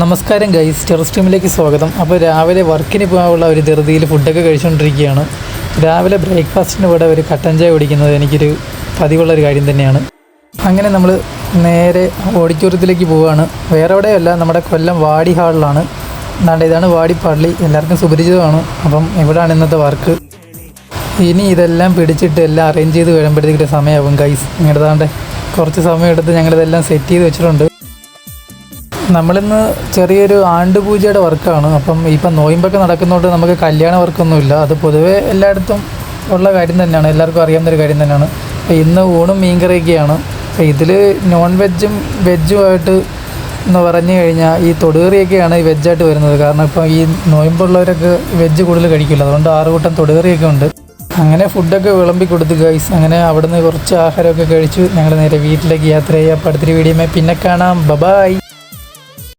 നമസ്കാരം ഗൈസ് ടെറസ്ട്രീമിലേക്ക് സ്വാഗതം. അപ്പോൾ രാവിലെ വർക്കിന് പോകാനുള്ള ഒരു ധൃതിയിൽ ഫുഡൊക്കെ കഴിച്ചുകൊണ്ടിരിക്കുകയാണ്. രാവിലെ ബ്രേക്ക്ഫാസ്റ്റിന് കൂടെ ഒരു കട്ടൻ ചായ കുടിക്കുന്നത് എനിക്കൊരു പതിവുള്ളൊരു കാര്യം തന്നെയാണ്. അങ്ങനെ നമ്മൾ നേരെ ഓഡിറ്റോറിയത്തിലേക്ക് പോവുകയാണ് വേറെ എവിടെയല്ല നമ്മുടെ കൊല്ലം വാടി ഹാളിലാണ് എന്നാണ്ട് ഇതാണ് വാടി പള്ളി എല്ലാവർക്കും സുപരിചിതമാണ്. അപ്പം ഇവിടെയാണ് ഇന്നത്തെ വർക്ക് ഇനി ഇതെല്ലാം പിടിച്ചിട്ട് എല്ലാം അറേഞ്ച് ചെയ്ത് വരുമ്പോഴത്തേക്കൊരു സമയമാകും ഗൈസ് ഇങ്ങോട്ടാണ്ട് കുറച്ച് സമയം എടുത്ത് ഞങ്ങളിതെല്ലാം സെറ്റ് ചെയ്ത് വെച്ചിട്ടുണ്ട്. നമ്മളിന്ന് ചെറിയൊരു ആണ്ടുപൂജയുടെ വർക്കാണ്. അപ്പം ഇപ്പം നോയമ്പൊക്കെ നടക്കുന്നതുകൊണ്ട് നമുക്ക് കല്യാണ വർക്കൊന്നുമില്ല. അത് പൊതുവേ എല്ലായിടത്തും ഉള്ള കാര്യം തന്നെയാണ്. എല്ലാവർക്കും അറിയാവുന്നൊരു കാര്യം തന്നെയാണ്. അപ്പോൾ ഇന്ന് ഊണും മീൻകറിയൊക്കെയാണ്. അപ്പോൾ ഇതിൽ നോൺ വെജും വെജുമായിട്ട് എന്ന് പറഞ്ഞു കഴിഞ്ഞാൽ ഈ തൊടുകറിയൊക്കെയാണ് ഈ വെജായിട്ട് വരുന്നത്. കാരണം ഇപ്പോൾ ഈ നോയമ്പുള്ളവരൊക്കെ വെജ് കൂടുതൽ കഴിക്കില്ല. അതുകൊണ്ട് ആറ് കൂട്ടം തൊടുകറിയൊക്കെ ഉണ്ട്. അങ്ങനെ ഫുഡൊക്കെ വിളമ്പി കൊടുത്തു ഗൈസ്. അങ്ങനെ അവിടുന്ന് കുറച്ച് ആഹാരമൊക്കെ കഴിച്ചു ഞങ്ങൾ നേരെ വീട്ടിലേക്ക് യാത്ര ചെയ്യാം. അപ്പോൾ അടുത്തൊരു പിന്നെ കാണാം. ബബായ്.